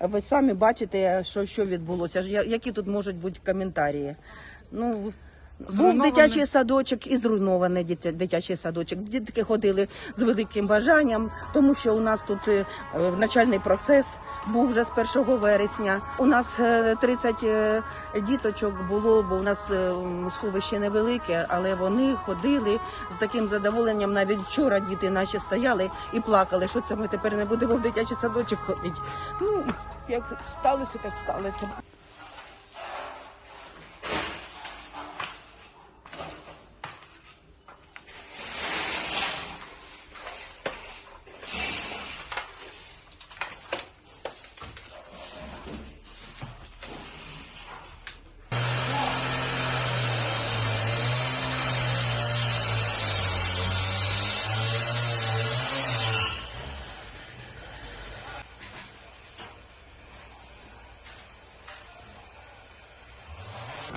ви самі бачите, що, що відбулося. Які тут можуть бути коментарі? Ну, був дитячий садочок і зруйнований дитя- дитячий садочок. Дітки ходили з великим бажанням, тому що у нас тут е, е, навчальний процес був вже з 1 вересня. У нас е, 30 е, діточок було, бо у нас е, сховище невелике, але вони ходили з таким задоволенням. Навіть вчора діти наші стояли і плакали, що це ми тепер не будемо в дитячий садочок ходити. Ну, як сталося, так сталося.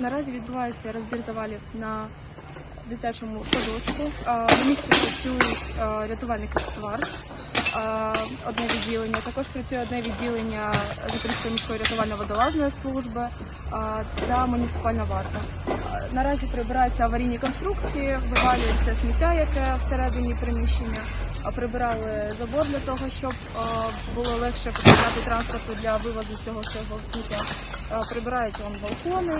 Наразі відбувається розбір завалів на дитячому садочку. А, На місці працюють рятувальники СВАРС, одне відділення. Також працює одне відділення Запорізької міської рятувально-водолазної служби та муніципальна варта. Наразі прибираються аварійні конструкції, вивалюється сміття, яке всередині приміщення. Прибирали забор для того, щоб було легше підняти транспорту для вивозу цього всього сміття. Прибирають вон балкони,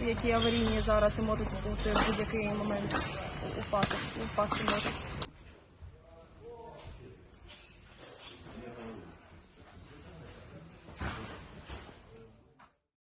які аварійні зараз і можуть бути в будь-який момент упати, упасти можуть.